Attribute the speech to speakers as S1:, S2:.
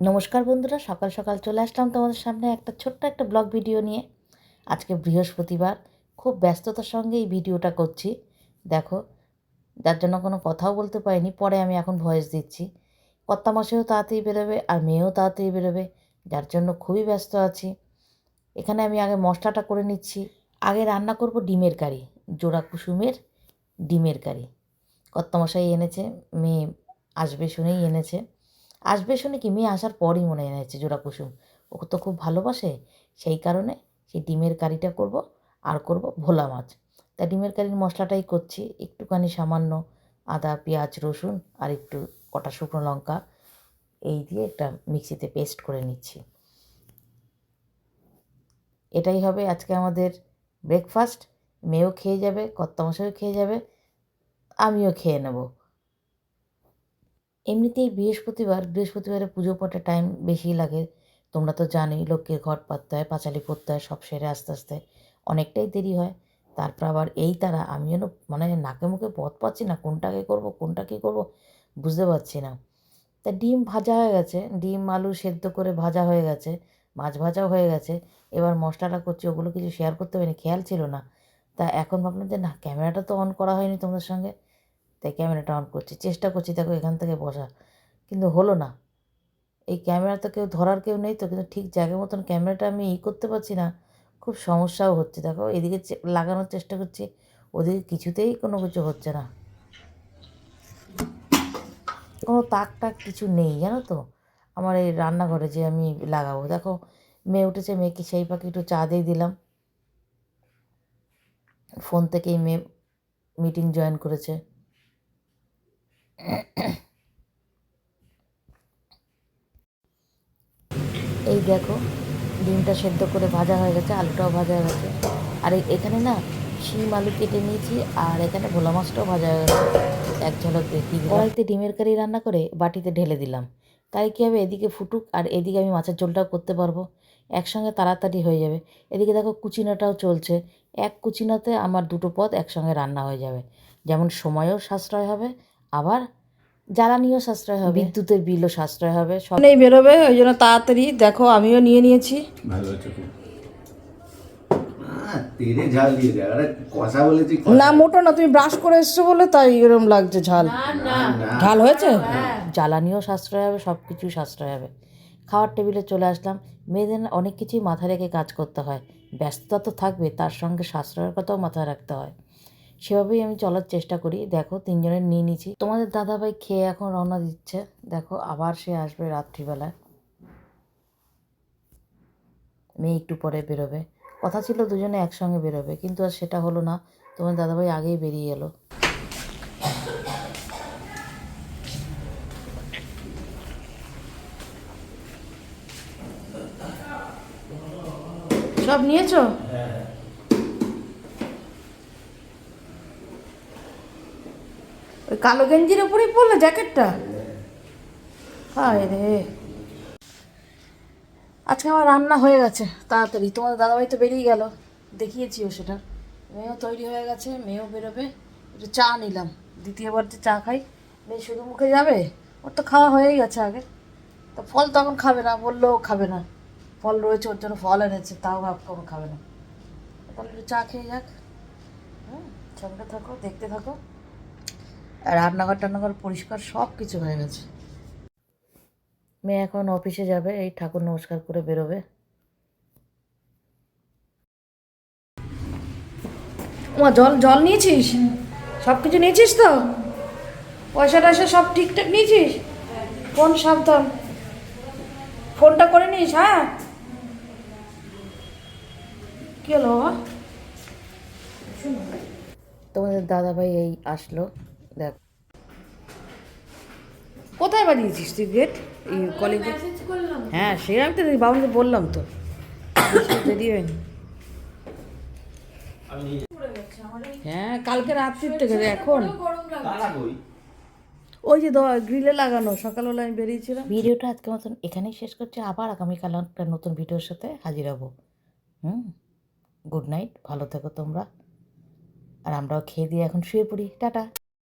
S1: নমস্কার বন্ধুরা, সকাল সকাল চলে আসলাম তোমাদের সামনে একটা ছোট্ট একটা ব্লগ ভিডিও নিয়ে। আজকে বৃহস্পতিবার, খুব ব্যস্ততার সঙ্গে এই ভিডিওটা করছি। দেখো, যার জন্য কোনো কথাও বলতে পারিনি, পরে আমি এখন ভয়েস দিচ্ছি। কর্তা মাসেও তাড়াতাড়ি বেরোবে আর মেয়েও তাড়াতাড়ি বেরোবে, যার জন্য খুবই ব্যস্ত আছি। এখানে আমি আগে মশলাটা করে নিচ্ছি। আগে রান্না করব ডিমের কারি, জোড়া কুসুমের ডিমের কারি। কর্তামশাই এনেছে, মেয়ে আসবে শুনেই এনেছে। আসবে শুনে কি? মেয়ে আসার পরই মনে এনেছে জোড়া কুসুম। ওকে তো খুব ভালোবাসে। সেই কারণে সেই ডিমের কারিটা করব, আর করব ভোলা মাছ। তা ডিমের কারির মশলাটাই করছি। একটুখানি সামান্য আদা, পেঁয়াজ, রসুন আর একটু কটা শুকনো লঙ্কা এই দিয়ে একটা মিক্সিতে পেস্ট করে নিচ্ছি। এটাই হবে আজকে আমাদের ব্রেকফাস্ট। মেয়েও খেয়ে যাবে, কর্তামশাইও খেয়ে যাবে, আমিও খেয়ে নেব। এমনিতেই বৃহস্পতিবার, বৃহস্পতিবারে পুজো পটে টাইম বেশি লাগে। তোমরা তো জানোই, লোককে ঘট পাততে হয়, পাঁচালি করতে হয়, সব সেরে আস্তে আস্তে অনেকটাই দেরি হয়। তারপর আবার এই তারা, আমিও না মানে নাকে মুখে পথ পাচ্ছি না কোনটাকে করব, কোনটা কী করব, বুঝতে পারছি না। তা ডিম ভাজা হয়ে গেছে, ডিম, আলু সেদ্ধ করে ভাজা হয়ে গেছে, মাছ ভাজাও হয়ে গেছে। এবার মশলাটা করছি, ওগুলো কিছু শেয়ার করতে পারিনি, খেয়াল ছিল না। তা এখন ভাবলাম যে না ক্যামেরাটা তো অন করা হয়নি তোমাদের সঙ্গে। তাই ক্যামেরাটা অন করছি। চেষ্টা করছি, দেখো এখান থেকে বসা। কিন্তু হলো না। এই ক্যামেরা তো কেউ ধরার কেউ নেই তো, কিন্তু ঠিক জায়গা মতন ক্যামেরাটা আমি ই করতে পারছি না। খুব সমস্যাও হচ্ছে। দেখো, এদিকে লাগানোর চেষ্টা করছি। ওদিকে কিছুতেই কোনো কিছু হচ্ছে না। কোনো তাক টাক কিছু নেই, জানো তো? আমার এই রান্নাঘরে যে আমি লাগাবো। দেখো, মেয়ে উঠেছে, মেয়েকে সেই পাখি একটু চা দিয়ে দিলাম। ফোন থেকেই মেয়ে মিটিং জয়েন করেছে। এই দেখো, ডিমটা সেদ্ধ করে ভাজা হয়ে গেছে, আলুটাও ভাজা হয়ে গেছে। আর এখানে না, শিম আলু কেটে নিয়েছি, আর এখানে ভোলা মাছটাও ভাজা হয়ে গেছে। এক ঝলক দেখি কড়াইতে ডিমের কারি রান্না করে বাটিতে ঢেলে দিলাম। তাই কী হবে, এদিকে ফুটুক, আর এদিকে আমি মাছের ঝোলটাও করতে পারব। একসঙ্গে তাড়াতাড়ি হয়ে যাবে। এদিকে দেখো, কুচিনাটাও চলছে। এক কুচিনাতে আমার দুটো পদ একসঙ্গে রান্না হয়ে যাবে। যেমন সময়ও সাশ্রয় হবে আবার জ্বালানিও সাশ্রয় হবে বিদ্যুতের বিলও সাশ্রয় হবে সব
S2: নেই বেরোবে ওই জন্য তাড়াতাড়ি দেখো আমিও নিয়ে নিয়েছি। না মোটো না তুমি ব্রাশ করে এসছো বলে তাই এরকম লাগছে ঝাল। ঝাল হয়েছে?
S1: জ্বালানিও সাশ্রয় হবে সব কিছুই সাশ্রয় হবে। খাওয়ার টেবিলে চলে আসলাম মেয়েদের অনেক কিছুই মাথায় রেখে কাজ করতে হয়। ব্যস্ততা তো থাকবে তার সঙ্গে সাশ্রয়ের কথাও মাথায় রাখতে হয়। সেভাবেই আমি চলার চেষ্টা করি। দেখো তিনজনের নিয়ে নিয়েছি তোমাদের দাদাভাই খেয়ে এখন রওনা দিচ্ছে। দেখো, আবার সে আসবে রাত্রিবেলায়। মেয়ে একটু পরে বেরোবে। কথা ছিল দুজনে একসঙ্গে বেরোবে, কিন্তু আর সেটা হলো না। তোমার দাদাভাই আগেই বেরিয়ে এলো।
S2: সব নিয়েছো? ওই কালো গেঞ্জির উপরেই পরলে জ্যাকেটটা? হায় রে। আজকে আমার রান্না হয়ে গেছে, তাড়াতাড়ি। তোমার দাদাভাই তো বেরিয়ে গেল। দেখিয়েছিও সেটা। মেয়েও তৈরি হয়ে গেছে, মেয়েও বেরোবে। একটু চা নিলাম। দ্বিতীয়বার যে চা খাই, মেয়ে শুধু মুখে যাবে? ওর তো খাওয়া হয়েই গেছে আগে। তো ফল তখন খাবে না, বললেও খাবে না। ফল রয়েছে, ওর জন্য ফল এনেছে, তাও ভাব কোনো খাবে না। তাহলে একটু চা খেয়ে যাক। হুম, সঙ্গে থাকো, দেখতে থাকো। রান্নাঘর টান্নাঘর পরিষ্কার সব কিছু হয়ে গেছে।
S1: মেয়ে এখন অফিসে যাবে এই ঠাকুর নমস্কার করে বেরোবে।
S2: ওমা জল জল নিয়েছিস? সব কিছু নিয়েছিস তো? পয়সা টয়সা সব ঠিকঠাক নিয়েছিস? ফোন সাবধান। ফোনটা করে নিস হ্যাঁ? কি হলো বাবা?
S1: তোমাদের দাদাভাই এই আসলো। দেখ।
S2: কোথায় বানিয়েছিস তুই গেট এই কলেজে হ্যাঁ সে আমি তো বাবুকে বললাম তো। দেরি হয়নি। হ্যাঁ কালকে রাত্রির থেকে এখন। ওই যে গ্রিলে লাগানো সকালবেলা আমি বেরিয়েছিলাম।
S1: ভিডিওটা আজকে মতন এখানেই শেষ করছি। আবার আগামীকাল একটা নতুন ভিডিওর সাথে হাজির হব। হুম? গুড নাইট ভালো থেকো তোমরা। আর আমরাও খেয়ে দিয়ে এখন শুয়ে পড়ি। টাটা।